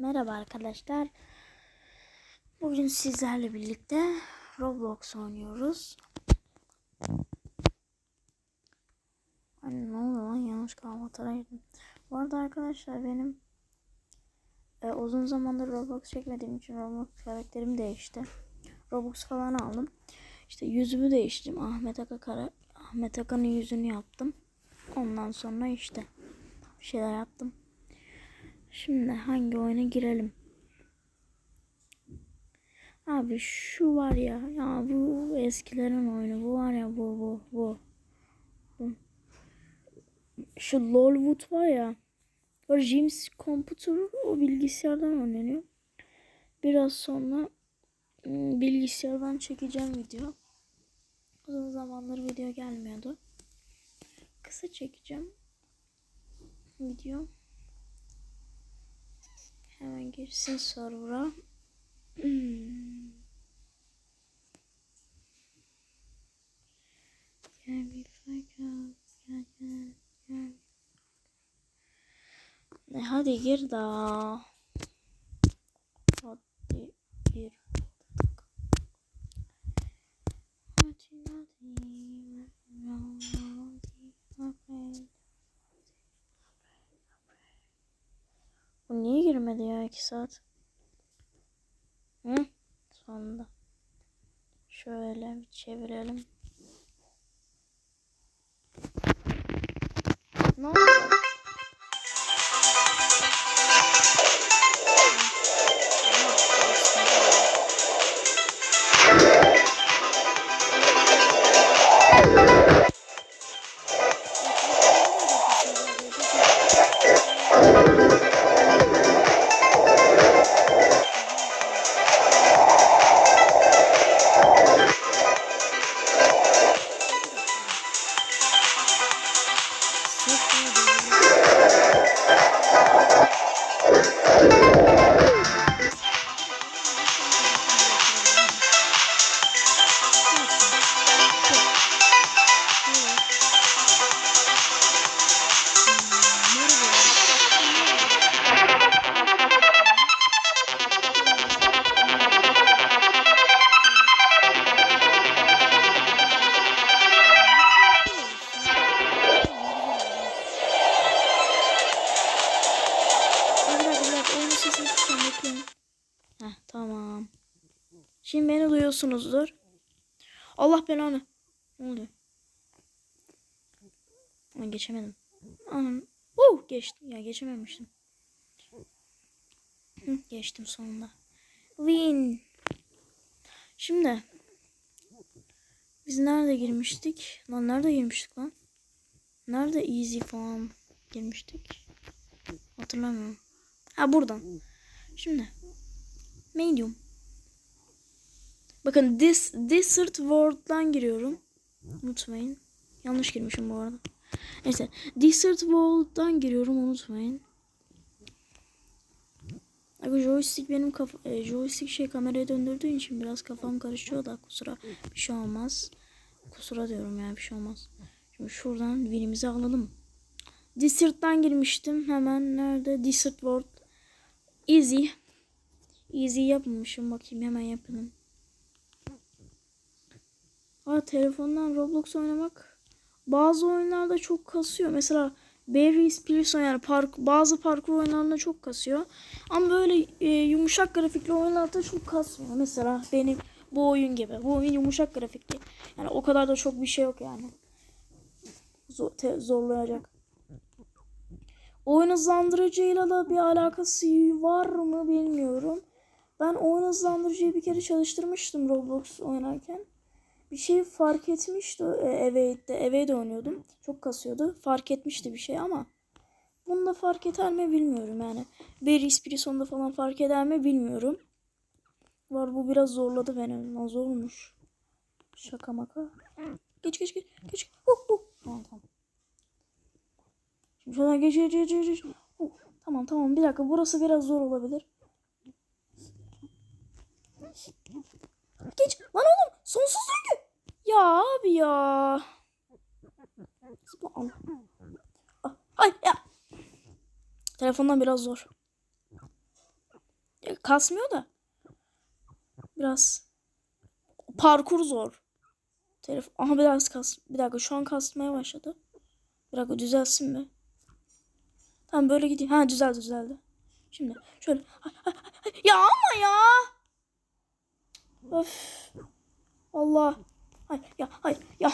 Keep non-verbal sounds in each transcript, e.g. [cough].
Merhaba arkadaşlar. Bugün sizlerle birlikte Roblox oynuyoruz. Anne ne oldu lan yanlış kalmatara girdim. Bu arada arkadaşlar benim e, uzun zamandır Roblox çekmediğim için Roblox karakterim değişti. Robux falan aldım. İşte yüzümü değiştirdim. Ahmet Aka kara Ahmet Aka'nın yüzünü yaptım. Ondan sonra işte bir şeyler yaptım. Şimdi hangi oyuna girelim? Abi şu var ya, ya bu eskilerin oyunu. Bu var ya bu bu bu. bu. Şu Lolwood var ya. O James Computer o bilgisayardan oynanıyor. Biraz sonra ım, bilgisayardan çekeceğim video. Uzun zamandır video gelmiyordu. Kısa çekeceğim video. Hemen girsin server'a. Hmm. Gel bir fakat. Gel gel gel. Ne hadi gir daha. Hadi gir. Hadi hadi. Hadi. Bu niye girmedi ya 2 saat? Hı? Sonunda. Şöyle bir çevirelim. Ne oldu? Dur, beni duyuyorsunuzdur. Allah belanı. Ne oluyor? Ben geçemedim. Anam. Uh, geçtim. Ya geçememiştim. Geçtim sonunda. Win. Şimdi. Biz nerede girmiştik? Lan nerede girmiştik lan? Nerede easy falan girmiştik? Hatırlamıyorum. Ha buradan. Şimdi. Medium. Bakın this desert world'dan giriyorum. Unutmayın. Yanlış girmişim bu arada. Neyse. Desert world'dan giriyorum unutmayın. Abi joystick benim kafa e, joystick şey kameraya döndürdüğü için biraz kafam karışıyor da kusura bir şey olmaz. Kusura diyorum ya bir şey olmaz. Şimdi şuradan birimizi alalım. Desert'tan girmiştim. Hemen nerede? Desert World. Easy. Easy yapmamışım. Bakayım hemen yapalım. Aa, telefondan Roblox oynamak bazı oyunlarda çok kasıyor. Mesela Barry Pearson yani park, bazı parkur oyunlarında çok kasıyor. Ama böyle e, yumuşak grafikli oyunlarda çok kasmıyor. Mesela benim bu oyun gibi. Bu oyun yumuşak grafikli. Yani o kadar da çok bir şey yok yani. Zor, te- zorlayacak. Oyun hızlandırıcıyla da bir alakası var mı bilmiyorum. Ben oyun hızlandırıcıyı bir kere çalıştırmıştım Roblox oynarken. Bir şey fark etmişti e, Evade'de. Evade oynuyordum. Çok kasıyordu. Fark etmişti bir şey ama bunda fark eder mi bilmiyorum yani. Barry Spirison'da falan fark eder mi bilmiyorum. Var bu biraz zorladı beni. Lan zormuş. Şaka maka. Geç geç geç. Geç. Huh, huh. Tamam tamam. Şimdi şuradan geç geç geç geç. geç. Uh, tamam tamam bir dakika burası biraz zor olabilir. Geç lan oğlum sonsuz döngü. Ya abi ya. Ah, Ay ya. Telefondan biraz zor. e, kasmıyor da. Biraz parkur zor. Telefon aha biraz kas. Bir dakika şu an kasmaya başladı. Bir dakika düzelsin mi? Tamam böyle gideyim. Ha düzeldi düzeldi. Şimdi şöyle. Ya ama ya. Öf. Allah. Hayır ya hayır ya.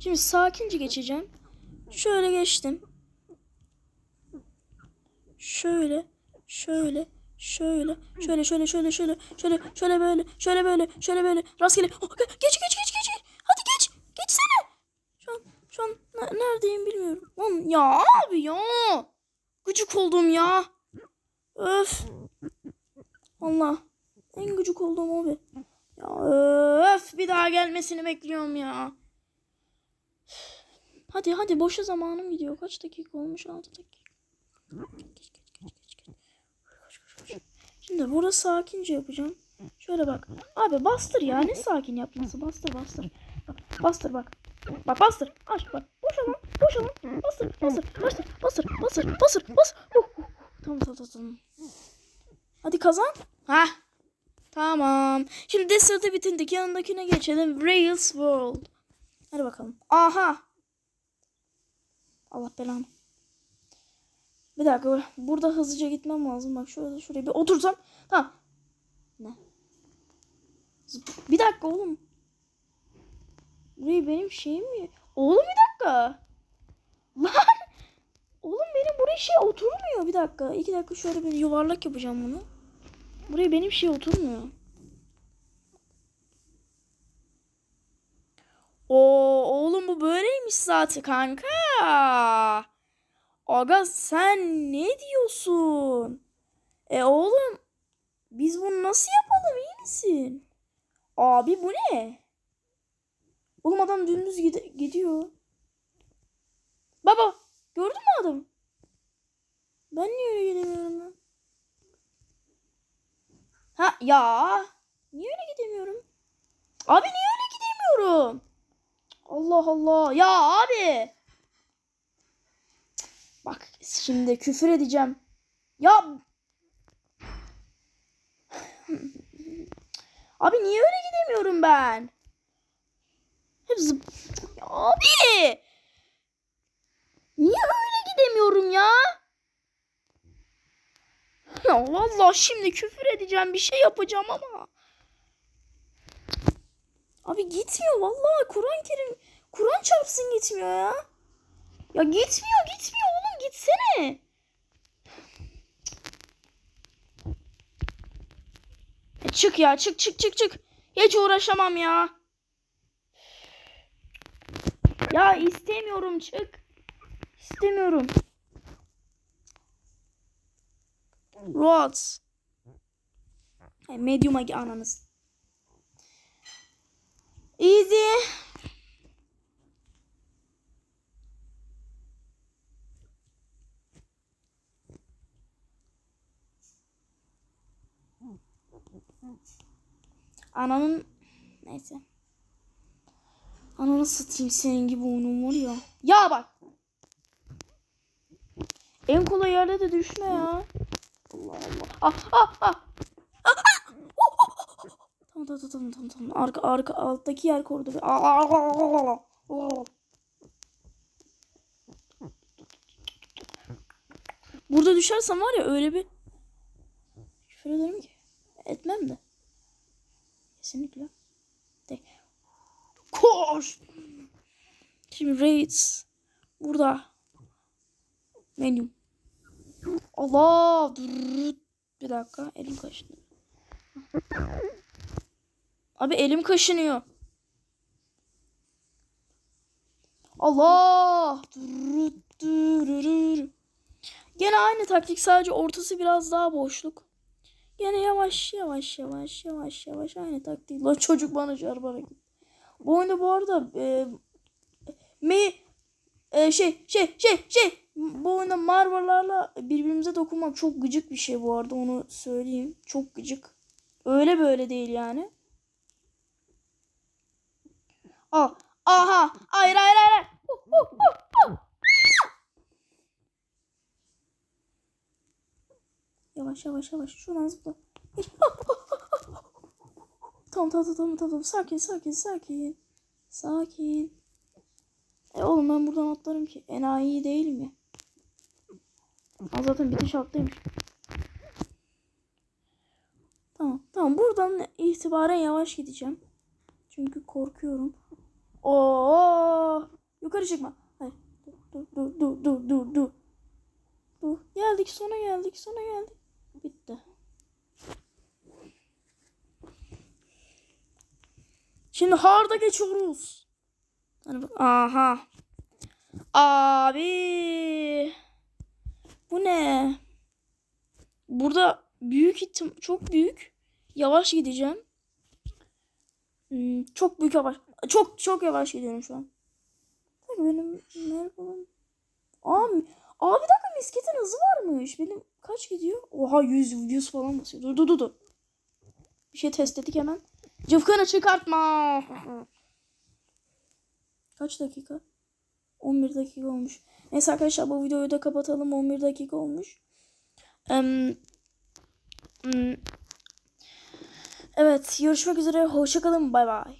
Şimdi sakince geçeceğim. Şöyle geçtim. Şöyle, şöyle, şöyle, şöyle, şöyle, şöyle, şöyle, şöyle, şöyle böyle, şöyle böyle, şöyle böyle, rastgele. Oh, geç, geç, geç, geç. Hadi geç, geçsene. Şu an, şu an ne- neredeyim bilmiyorum. Lan ya abi ya. Gıcık oldum ya. Öf. Allah. En gıcık olduğum abi. Ya öf bir daha gelmesini bekliyorum ya. Hadi hadi boşa zamanım gidiyor. Kaç dakika olmuş? 6 dakika. Geç, geç, geç. Koş, koş, koş. Şimdi burada sakince yapacağım. Şöyle bak. Abi bastır ya. Ne sakin yapması? Bastır bastır. Bak, bastır bak. Bak bastır. Aç bak. Boş alan. Boş alan. Bastır. Bastır. Bastır. Bastır. Bastır. Bastır. Bastır. Uh, uh. Tamam tamam tamam. Hadi kazan. Ha. Tamam. Şimdi Desert'ı bitirdik. Yanındakine geçelim. Rails World. Hadi bakalım. Aha. Allah belanı. Bir dakika. Burada hızlıca gitmem lazım. Bak şurada şuraya bir otursam. Tamam. Ne? Bir dakika oğlum. Burayı benim şeyim mi? Oğlum bir dakika. Lan. Oğlum benim buraya şey oturmuyor. Bir dakika. iki dakika şöyle bir yuvarlak yapacağım bunu. Buraya benim şey oturmuyor. Oo oğlum bu böyleymiş zaten kanka. Aga sen ne diyorsun? E oğlum biz bunu nasıl yapalım iyi misin? Abi bu ne? Oğlum adam dümdüz gide- gidiyor. Baba gördün mü adamı? Ben niye öyle gidemiyorum lan? Ha ya. Niye öyle gidemiyorum? Abi niye öyle gidemiyorum? Allah Allah. Ya abi. Bak şimdi küfür edeceğim. Ya. Abi niye öyle gidemiyorum ben? Hep zıp... Ya abi. Niye öyle gidemiyorum ya? Ya vallahi şimdi küfür edeceğim bir şey yapacağım ama. Abi gitmiyor vallahi Kur'an Kerim Kur'an çarpsın gitmiyor ya. Ya gitmiyor gitmiyor gitsene. E çık ya çık çık çık çık. Hiç uğraşamam ya. Ya istemiyorum çık. İstemiyorum. Rods. Hey, medium'a ananız. Easy. Ananın neyse. Ananı satayım senin gibi oyunun var ya. Ya bak. En kolay yerde de düşme ya. Allah Allah. Ah ah ah. Ah, ah. Tamam tamam tamam tamam tamam. Arka arka alttaki yer korudu. Ah. Burada düşersem var ya öyle bir küfür ederim ki. Etmem de. Kesinlikle. De. Koş. Şimdi raids. Burada. Menü. Allah. Dur. Bir dakika. Elim kaşınıyor. Abi elim kaşınıyor. Allah. Gene aynı taktik sadece ortası biraz daha boşluk. Gene yavaş yavaş yavaş yavaş yavaş aynı taktik. Lan çocuk bana çarparak. Bu oyunda bu arada e, me, e, şey şey şey şey bu oyunda Marvel'larla birbirimize dokunmam çok gıcık bir şey bu arada onu söyleyeyim. Çok gıcık. Öyle böyle değil yani. Aa, aha. Hayır hayır hayır. hayır. Yavaş yavaş yavaş. Şuradan zıpla. [laughs] Gir. Tamam tamam tamam tamam. Sakin sakin sakin. Sakin. E oğlum ben buradan atlarım ki. Enayi değil mi? Aa, zaten bitiş alttaymış. Tamam tamam buradan itibaren yavaş gideceğim. Çünkü korkuyorum. Oo! Yukarı çıkma. Hayır. Dur dur dur dur dur dur. Dur. Geldik sona geldik sona geldik. Şimdi hard'a geçiyoruz. Hani bak. Aha. Abi. Bu ne? Burada büyük ihtim çok büyük. Yavaş gideceğim. Hmm, çok büyük yavaş. Çok çok yavaş gidiyorum şu an. Benim merhabam. Abi, abi bir dakika misketin hızı varmış. Benim kaç gidiyor? Oha 100 100 falan basıyor. Dur dur. dur. Bir şey test ettik hemen. Cıvkını çıkartma. Kaç dakika? 11 dakika olmuş. Neyse arkadaşlar bu videoyu da kapatalım. 11 dakika olmuş. Hmm. Evet görüşmek üzere. Hoşçakalın. Bay bay.